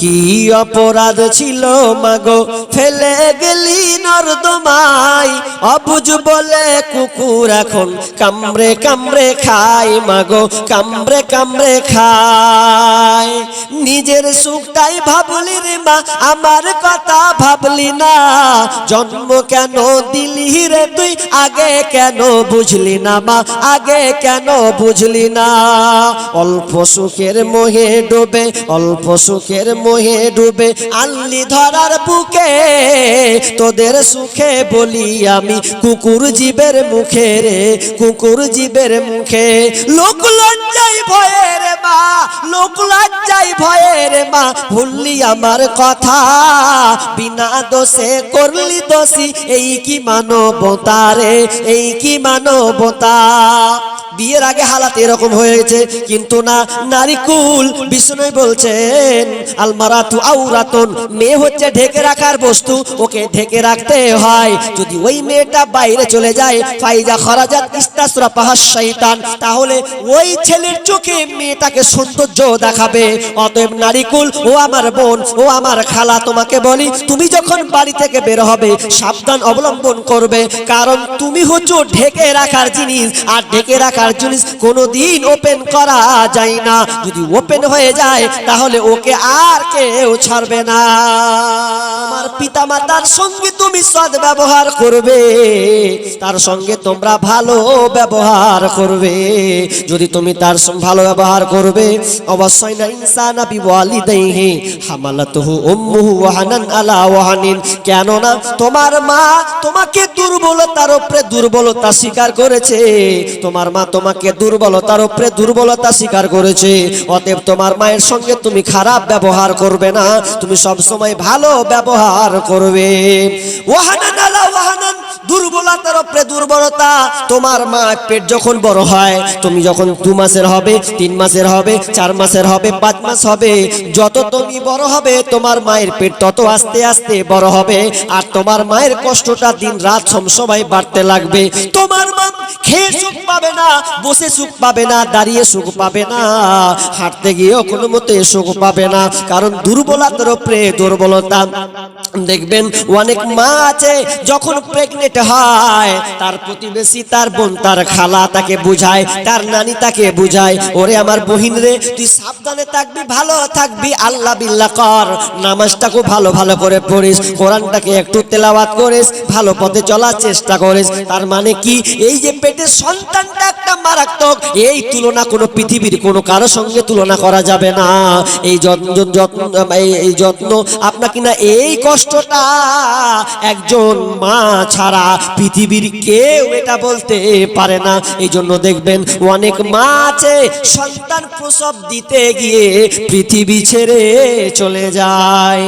কি অপরাধ ছিল মাগো? ফেলে গেলি নর্দমাই অবুঝ বলে কুকুর এখন কামড়ে কামড়ে খায় মাগো, কামড়ে কামড়ে খায়। নিজের সুখটাই ভাবলি রে মা, আমার কথা ভাবলি না। জন্ম কেন দিলি রে তুই, আগে কেন বুঝলি না মা, আগে কেন বুঝলি না। অল্প সুখের মোহে ডোবে, অল্প সুখের মোহে ডুবে আল্লি ধরার বুকে, তোদের সুখে বলি আমি কুকুর জীবের মুখে রে, কুকুর জীবের মুখে। লোক লজ্জাই ভয়ের মা, লোক লজ্জাই ভয়ের মা, ভুললি আমার কথা, বিনা দোষে করলি দোষী, এই কি মানবতা রে, এই কি মানবতা? বিয়ের আগে হালাত এরকম হয়েছে, কিন্তু না নারিকুল বিষ্ণু বলছেন আলমারাতু আউরাতন মেয়ে হচ্ছে ঢেকে রাখার বস্তু, ওকে ঢেকে রাখতে হয়। যদি ওই মেয়েটা বাইরে চলে যায়, ফাইজা খরাজাত ইস্তাসরা পাহাস শয়তান তাহলে ওই ছেলের চোখে মেয়েটাকে সৌন্দর্য দেখাবে। অতএব নারিকুল, ও আমার বোন, ও আমার খালা, তোমাকে বলি, তুমি যখন বাড়ি থেকে বের হবে, সাবধান অবলম্বন করবে। কারণ তুমি হচ্ছ ঢেকে রাখার জিনিস, আর ঢেকে রাখার জিনিস কোনোদিন ওপেন করা যায় না। যদি ওপেন হয়ে যায়, তাহলে ওকে আর কেউ ছাড়বে না। আমার পিতা মাতার সঙ্গে তুমি সদ ব্যবহার করবে, তার সঙ্গে তোমরা ভালো ব্যবহার করবে। যদি তুমি তার ভালো ব্যবহার করবে, অবশ্যই না ইনসান আবি ওয়ালিদাইহি হামালাতুহু উম্মুহু ওয়াহানান আলা ওয়াহানিন। কেননা তোমার মা তোমাকে দুর্বলতার উপরে দুর্বলতা স্বীকার করেছে। তোমার মা তোমাকে দুর্বলতার উপরে দুর্বলতা স্বীকার করেছে। অতএব তোমার মায়ের সঙ্গে তুমি খারাপ ব্যবহার করবে না, তুমি সব সময় ভালো ব্যবহার করবে। দুর্বলতার উপরে দুর্বলতা। তোমার মা পেট যখন বড় হয়, তুমি যখন দু মাসের হবে, তিন মাসের হবে, চার মাসের হবে, পাঁচ মাস হবে, যত তুমি বড় হবে, তোমার মায়ের পেট তত আস্তে আস্তে বড় হবে, আর তোমার মায়ের কষ্টটা দিন রাত সবসময় বাড়তে লাগবে। তোমার মা খেয়ে সুখ পাবে না, বসে সুখ পাবে না, দাঁড়িয়ে সুখ পাবে না, হাঁটতে গিয়েও কোনো মতে সুখ পাবে না, কারণ দুর্বলতার উপরে দুর্বলতা। দেখবেন অনেক মা আছে, যখন প্রেগনেন্ট হয়, তার প্রতিবেশী, তার বোন, তার খালা তাকে বুঝায়, তার নানি তাকে বুঝায়, ওরে আমার বহিন রে, তুই সাবধানে থাকবি, ভালো থাকবি, আল্লাহ বিল্লাহ কর নামাজটাকে ভালো ভালো করে পড়িস, কোরআনটাকে একটু তেলাওয়াত করিস, ভালো পথে চলার চেষ্টা করিস। তার মানে কি? এই যে পেটের সন্তানটা একটা মারাত্মক। এই তুলনা কোনো পৃথিবীর কোনো কারও সঙ্গে তুলনা করা যাবে না। এই যত্ন যত্ন এই- যত্ন আপনার কিনা এই কষ্টটা একজন মা ছাড়া পৃথিবীর কেউ এটা বলতে পারে না। এই জন্য দেখবেন অনেক মা আছে, সন্তান প্রসব দিতে গিয়ে পৃথিবী ছেড়ে চলে যায়।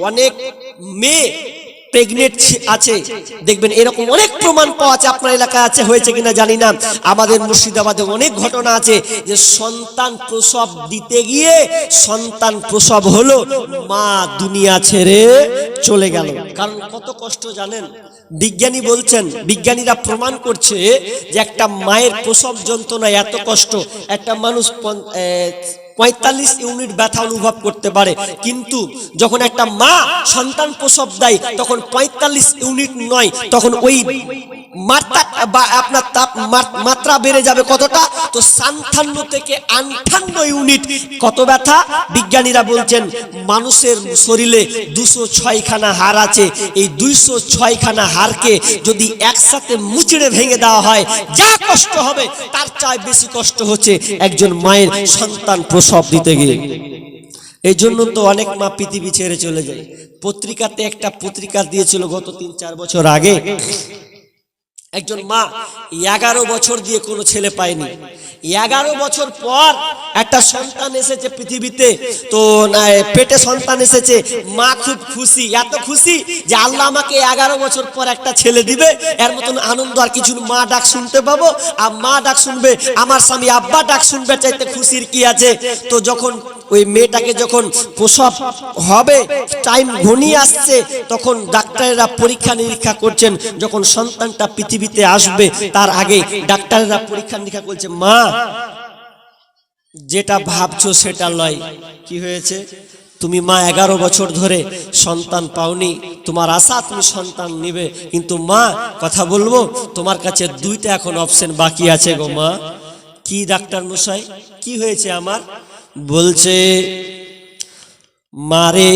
অনেক মেয়ে প্রেগনেন্ট আছে। দেখবেন এরকম অনেক প্রমাণ পাওয়া আছে, আপনার এলাকায় আছে, হয়েছে কিনা জানি না। আমাদের মুর্শিদাবাদে অনেক ঘটনা আছে যে সন্তান প্রসব দিতে গিয়ে সন্তান প্রসব হলো, মা দুনিয়া ছেড়ে চলে গেল। কারণ কত কষ্ট জানেন? বিজ্ঞানী বলছেন, বিজ্ঞানীরা প্রমাণ করছে যে একটা মায়ের প্রসব যন্ত্রণা এত কষ্ট, একটা মানুষ পঁয়তাল্লিশ ইউনিট ব্যথা অনুভব করতে পারে। কিন্তু যখন একটা মা সন্তান প্রসব দেয়, তখন পঁয়তাল্লিশ ইউনিট নয়, তখন ওই মাত্রা আপনার তাপ মাত- মাত্রা বেড়ে যাবে কতটা? তো থেকে ইউনিট। কত ব্যথা? বিজ্ঞানীরা বলছেন, মানুষের শরীরে দুশো ছয়খানা হার আছে। এই দুইশো ছয়খানা হাড়কে যদি একসাথে মুচড়ে ভেঙে দেওয়া হয়, যা কষ্ট হবে, তার চায় বেশি কষ্ট হচ্ছে একজন মায়ের সন্তান প্রসব দিতে গিয়ে। এই জন্য তো অনেক মা পৃথিবী ছেড়ে চলে যায়। পত্রিকাতে একটা পত্রিকা দিয়েছিল গত তিন চার বছর আগে। একজন মা, এগারো বছর দিয়ে কোনো ছেলে পায়নি। এগারো বছর পর একটা সন্তান এসেছে পৃথিবীতে, তো পেটে সন্তান এসেছে, মা খুব খুশি, এত খুশি যে আল্লাহ আমাকে এগারো বছর পর একটা ছেলে দিবে, এর মতন আনন্দ আর কিছু মা ডাক শুনতে পাবো, আর মা ডাক শুনবে, আমার স্বামী আব্বা ডাক শুনবে, চাইতে খুশির কি আছে? তো যখন ওই মেয়েটাকে যখন প্রসব হবে টাইম ঘনিয়ে আসছে, তখন ডাক্তারেরা পরীক্ষা নিরীক্ষা করছেন, যখন সন্তানটা পৃথিবীতে আসবে, তার আগে ডাক্তারেরা পরীক্ষা নিরীক্ষা করছে, মা, যেটা ভাবছ সেটা লয় কি হয়েছে? তুমি মা, এগারো বছর ধরে সন্তান পাওনি, তোমার আশা তুমি সন্তান নিবে, কিন্তু মা, কথা বলব, তোমার কাছে দুইটা এখন অপশন বাকি আছে গো মা। কি ডাক্তার মশাই? কি হয়েছে আমার? বলছে মারে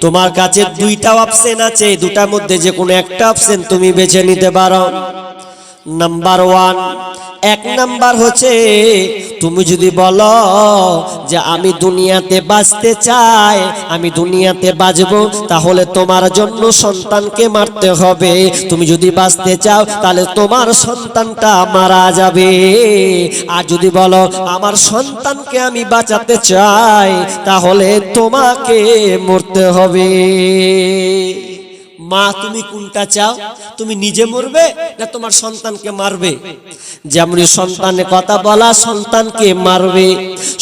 তোমার কাছে দুইটা অপশন আছে দুটার মধ্যে যে কোনো একটা অপশন তুমি বেছে নিতে পারো। নাম্বার ওয়ান এক নাম্বার হচ্ছে, তুমি যদি বলো যে আমি দুনিয়াতে বাঁচতে চাই, আমি দুনিয়াতে বাঁচবো, তাহলে তোমার জন্য সন্তানকে মারতে হবে। তুমি যদি বাঁচতে চাও, তাহলে তোমার সন্তানটা মারা যাবে। আর যদি বলো, আমার সন্তানকে আমি বাঁচাতে চাই, তাহলে তোমাকে মরতে হবে। মা, তুমি কোনটা চাও? তুমি নিজে মরবে না তোমার সন্তানকে মারবে? যেমন সন্তানের কথা বলা সন্তানকে মারবে।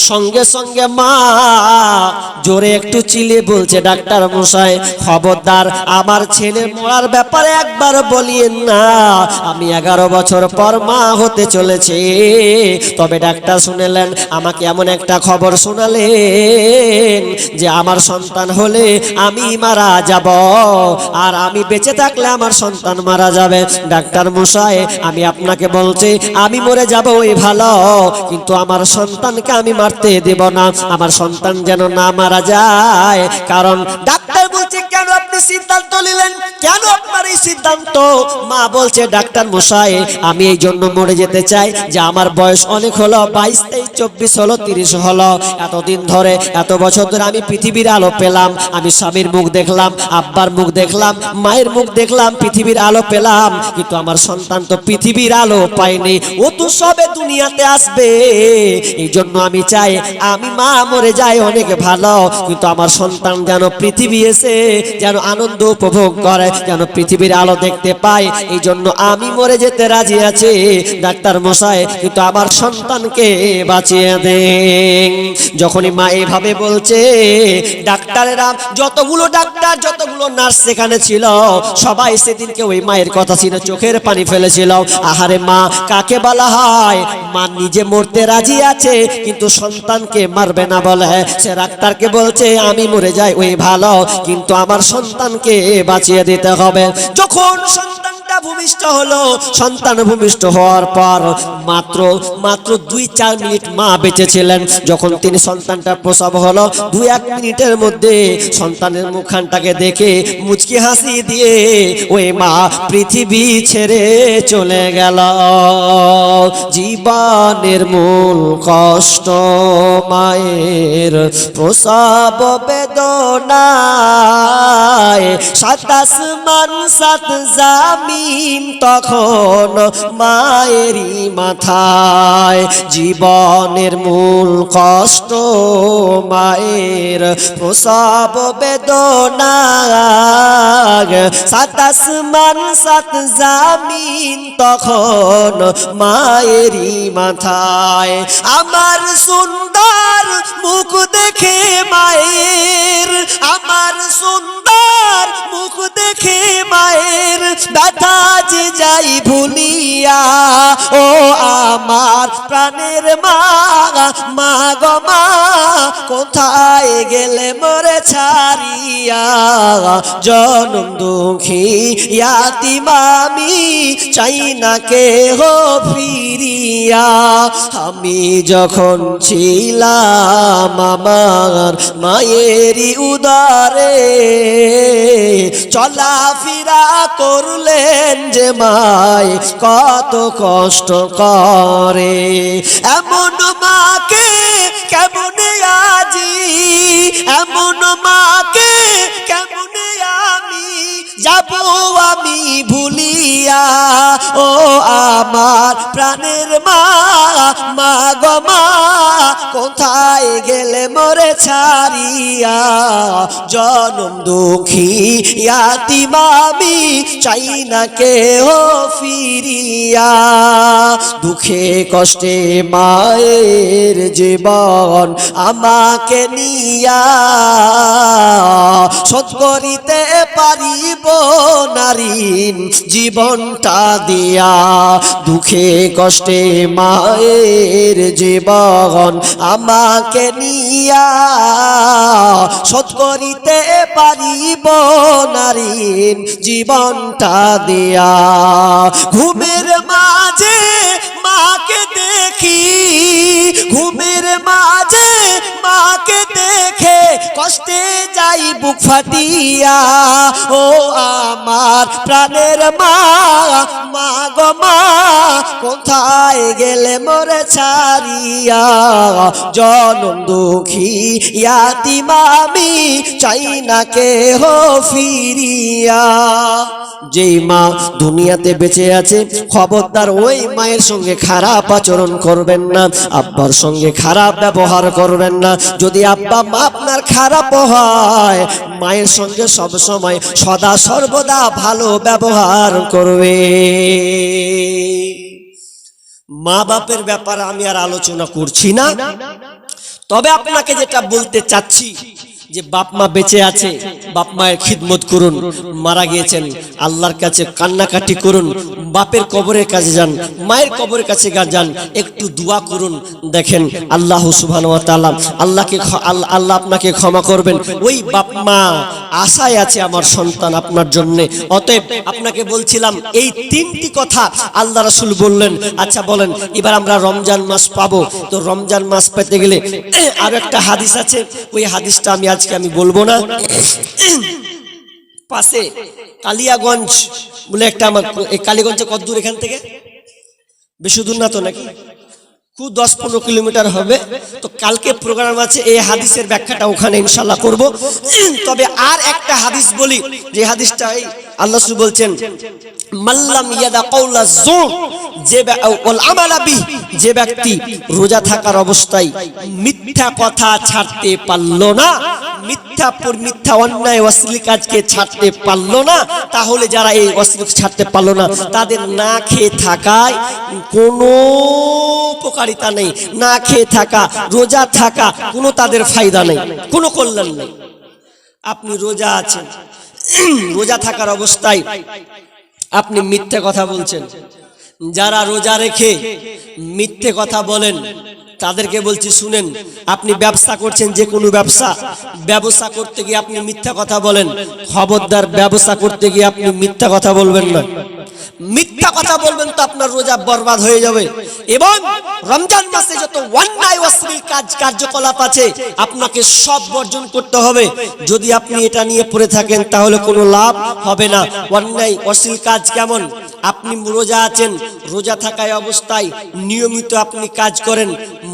সঙ্গে সঙ্গে মা জোরে একটু চিলে বলছে, ডাক্তার মশাই, খবরদার, আমার ছেলে মরার ব্যাপারে একবার বলিয়েন না। আমি এগারো বছর পর মা হতে চলেছে। তবে ডাক্তার শুনেলেন, আমাকে এমন একটা খবর শোনালেন যে আমার সন্তান হলে আমি মারা যাব। আর আমি বেঁচে থাকলে আমার সন্তান মারা যাবে। ডাক্তার মশাই, আমি আপনাকে বলছি, আমি মরে যাব ওই ভালো, কিন্তু আমার সন্তানকে আমি মারতে দেব না। আমার সন্তান যেন না মারা যায়, কারণ ডাক্তার বলছে, কেন আপনি সিদ্ধান্ত নিলেন? কেন আপনার এই সিদ্ধান্ত? মা বলছে, ডাক্তার মশাই, আমি এই জন্য মরে যেতে চাই যে আমার বয়স অনেক হলো, বাইশ, তেইশ, চব্বিশ হলো, তিরিশ হলো। এতদিন ধরে, এত বছর ধরে আমি পৃথিবীর আলো পেলাম, আমি স্বামীর মুখ দেখলাম, আব্বার মুখ দেখলাম মায়ের মুখ দেখলাম, পৃথিবীর আলো পেলাম, কিন্তু আমার সন্তান তো পৃথিবীর আলো পায়নি। ও তো সবে দুনিয়াতে আসবে এই জন্য আমি চাই, আমি মা মরে যাই অনেক ভালো, কিন্তু আমার সন্তান যেন পৃথিবী এসে, যেন আনন্দ উপভোগ করে, যেন পৃথিবীর আলো দেখতে পায় এই জন্য আমি মরে যেতে রাজি আছি, ডাক্তার মশাই, কিন্তু আমার সন্তানকে বাঁচিয়ে দেন। যখনই মা এভাবে বলছে, ডাক্তারেরা, যতগুলো ডাক্তার, যতগুলো নার্স সেখানে ছিল সবাই সেদিনকে ওই মায়ের কথা ছিল চোখের পানি ফেলেছিল। আহারে মা, কাকে বলা হয়? মা নিজে মরতে রাজি আছে, কিন্তু সন্তানকে মারবে না বলে। সে ডাক্তারকে বলছে, আমি মরে যাই, ওই ভালো, কিন্তু আমার সন্তানকে বাঁচিয়ে দিতে হবে। যখন সন্তানটা ভূমিষ্ঠ হলো, সন্তান ভূমিষ্ঠ হওয়ার পর মাত্র মাত্র দুই চার মিনিট মা বেঁচেছিলেন। যখন তিনি সন্তানটা প্রসব হলো, দুই এক মিনিটের মধ্যে সন্তানের মুখখানটাকে দেখে মুচকি হাসি দিয়ে ওই মা পৃথিবী ছেড়ে চলে গেল। জীবনের মূল কষ্ট মায়ের প্রসব বেদনায় সাতাশ মান সাত জামিন তখন মায়েরই মাথায়। জীবনের মূল কষ্ট মায়ের প্রসব বেদনায় সাতাশ মান সাত জামিন তখন মায়েরই মাথায়। আমার সুন্দর মুখ দেখে মায়ের দেখে মায়ের ব্যথা যে যাই ভুলিয়া ও আমার প্রাণের মা মা গো মা। কোথায় গেলে মরে ছাড়িয়া? জনম দুঃখী ইয়াতি মামি চাই না কে হো ফিরিয়া। আমি যখন ছিলাম আমার মায়েরই উদারে, চলাফেরা করলেন যে মায় কত কষ্ট করে। এমন মাকে কেমন আজি এমন মাকে কেমন আমি যাব আমি ভুলিয়া? ও আমার প্রাণের মা মা গো মা, কোথায় গেলে ছাড়িয়া জনম দুঃখী ইয়াতি মামি চাই না কেহ ফিরিয়া। দুঃখে কষ্টে মায়ের জীবন আমাকে নিয়া। করিতে করিতে পারিব নারীন জীবনটা দিয়া। দুঃখে কষ্টে মায়ের জীবন আমাকে নিয়া। শোধ করিতে পারিব নারীন জীবনটা দিয়া। ঘুমের মাঝে মাকে দেখি ঘুমের মাঝে মাকে দেখে কষ্টে যাই বুক ফাটিয়া। ও আমার প্রাণের মা মা গো মা, কোথায় গেলে মোরে ছাড়িয়া? জনম দুঃখী ইয়াতিমামি চাই না কে হো ফিরিয়া। যেই মা দুনিয়াতে বেঁচে আছে, খবরদার ওই মায়ের সঙ্গে খারাপ আচরণ করবেন না, আব্বার সঙ্গে খারাপ ব্যবহার করবেন না। যদি আব্বা মা আপনার খারাপ হয়, মায়ের সঙ্গে সব সময় সদা সর্বদা ভালো ব্যবহার করবে। মা বাপের ব্যাপারে আমি আর আলোচনা করছি না। তবে আপনাকে যেটা বলতে চাচ্ছি যে বাপ মা বেঁচে আছে, বাপ মায়ের খিদমত করুন, মারা গিয়েছেন, আল্লাহর কাছে কান্নাকাটি করুন, বাপের কবরের কাছে যান, মায়ের কবরের কাছে যান, একটু দোয়া করুন, দেখেন আল্লাহ তাআলা আল্লাহকে আল্লাহ আল্লাহ আপনাকে ক্ষমা করবেন। ওই বাপ মা আশায় আছে আমার সন্তান আপনার জন্য, অতএব আপনাকে বলছিলাম, এই তিনটি কথা আল্লাহ রাসূল বললেন। আচ্ছা বলেন, এবার আমরা রমজান মাস পাবো, তো রমজান মাস পেতে গেলে আর একটা হাদিস আছে, ওই হাদিসটা আমি আজকে আমি বলব না। পাশে কালিয়াগঞ্জ বলে একটা আমার এই কালীগঞ্জে কত দূর এখান থেকে। বেশি দূর না তো নাকি? দশ পনেরো কিলোমিটার হবে। তো কালকে প্রোগ্রাম আছে, এই হাদিসের ব্যাখ্যাটা ওখানে ইনশাল্লাহ করব। তবে আর একটা হাদিস বলি, যে হাদিসটা আল্লাহ বলছেন যে ব্যক্তি রোজা থাকার অবস্থায় মিথ্যা কথা ছাড়তে পারল না, মিথ্যা মিথ্যা অন্যায় অশ্লীল কাজকে ছাড়তে পারল না, তাহলে যারা এই অশ্লীল ছাড়তে পারল না, তাদের না খেয়ে থাকায় কোনো উপকারিতা নেই, না খেয়ে থাকা, রোজা থাকা, কোনো তাদের ফায়দা নেই, কোনো কল্যাণ নেই। আপনি রোজা আছেন, রোজা থাকার অবস্থায় আপনি মিথ্যে কথা বলছেন। যারা রোজা রেখে মিথ্যে কথা বলেন তাদেরকে বলছি, শুনেন, আপনি ব্যবসা করছেন যে কোনো ব্যবসা ব্যবসা করতে গিয়ে আপনি মিথ্যা কথা বলেন। খবরদার ব্যবসা করতে গিয়ে আপনি মিথ্যা কথা বলবেন না। মিথ্যা কথা বলবেন তো আপনার রোজা বরবাদ হয়ে যাবে। এবং রমজান মাসে যত অন্যায় অশ্লীল কাজ কার্যকলাপ আছে, আপনাকে সব বর্জন করতে হবে। যদি আপনি এটা নিয়ে পড়ে থাকেন, তাহলে কোনো লাভ হবে না। অন্যায় অশ্লীল কাজ কেমন? আপনি রোজা আছেন, রোজা থাকায় অবস্থায় নিয়মিত আপনি কাজ করেন।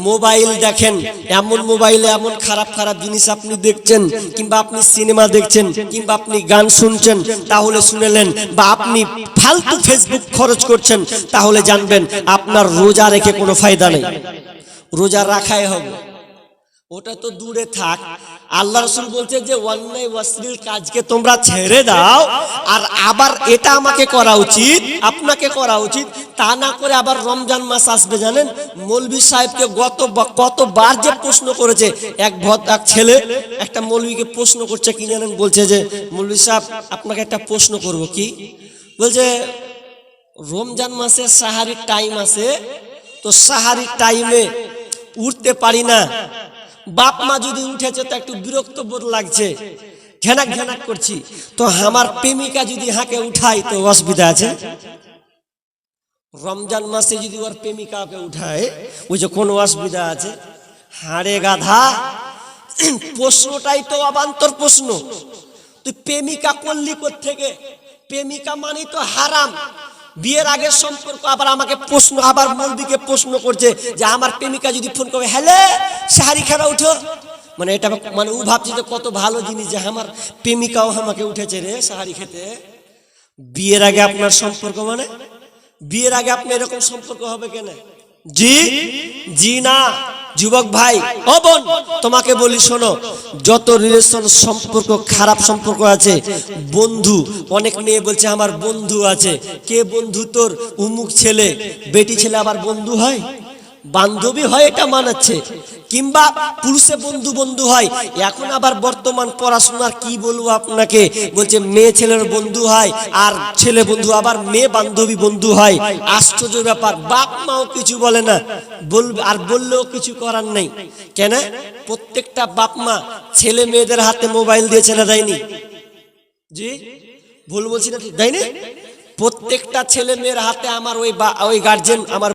মোবাইল দেখেন, এমন মোবাইলে এমন খারাপ খারাপ জিনিস আপনি দেখছেন, কিংবা আপনি সিনেমা দেখছেন, কিংবা আপনি গান শুনছেন, তাহলে শুনেলেন বা আপনি ফালতু ফেসবুক খরচ করছেন, তাহলে জানবেন আপনার রোজা রেখে কোনো ফায়দা নেই। রোজা রাখাই হবে। ওটা তো দূরে থাক। আল্লাহ রসুল বলছে যে অন্যায় অশ্লীল কাজকে তোমরা ছেড়ে দাও, আর আবার এটা আমাকে করা উচিত, আপনাকে করা উচিত তা না করে আবার রমজান মাস আসবে জানেন? মৌলবী সাহেবকে গত কতবার যে প্রশ্ন করেছে, এক ভদ, এক ছেলে, একটা মৌলবীকে প্রশ্ন করছে কি জানেন? বলছে যে মৌলবী সাহেব, আপনাকে একটা প্রশ্ন করব কি? বলছে, রমজান মাসে সাহারির টাইম আছে, তো সাহারির টাইমে উঠতে পারি না। বাপ মা যদি উঠেছে, তো একটু বিরক্ত বোধ লাগছে। ঘেনাক ঘেনাক করছি। তো আমার প্রেমিকা যদি হাঁকে উঠাই তো অসুবিধা আছে। রমজান মাসে যদি ওর প্রেমিকাকে উঠায়, ওই যে কোনো অসুবিধা আছে? হাড়ে গাধা? প্রশ্নটাই তো অবান্তর প্রশ্ন। তুই প্রেমিকা করলি থেকে প্রেমিকা মানে তো হারাম। বিয়ের আগের সম্পর্ক আবার আমাকে প্রশ্ন, আবার মৌলবিকে প্রশ্ন করছে যে আমার প্রেমিকা যদি ফোন করে, হ্যালে শাহারি খেলা উঠো। মানে এটা মানে ও ভাবছে যে কত ভালো জিনিস যে আমার প্রেমিকাও আমাকে উঠেছে রে সাহারি খেতে। বিয়ের আগে আপনার সম্পর্ক মানে? বিয়ের আগে আপনি এরকম সম্পর্ক হবে কেন? জি? জি না? যুবক ভাই অবন বোন, তোমাকে বলি শোনো, যত রিলেশন সম্পর্ক, খারাপ সম্পর্ক আছে, বন্ধু, অনেক মেয়ে বলছে আমার বন্ধু আছে। কে বন্ধু তোর? উমুক ছেলে, বেটি ছেলে আবার বন্ধু হয়? বান্ধবী হয় এটা মানাচ্ছে, কিংবা পুরুষে বন্ধু বন্ধু হয়, এখন আবার বর্তমান পড়াশোনার কি বলব আপনাকে? বলছে, মেয়ে ছেলের বন্ধু হয়, আর ছেলে বন্ধু, আবার মেয়ে বান্ধবী বন্ধু হয়। আশ্চর্য ব্যাপার, বাপ মাও কিছু বলে না বলবে আর বললেও কিছু করার নেই। কেন? প্রত্যেকটা বাপ মা ছেলে মেয়েদের হাতে মোবাইল দিয়েছে না দেয়নি? জি? ভুল বলছি না দেয়নি? প্রত্যেকটা ছেলে মেয়ের হাতে আমার ওই ওই গার্জেন আমার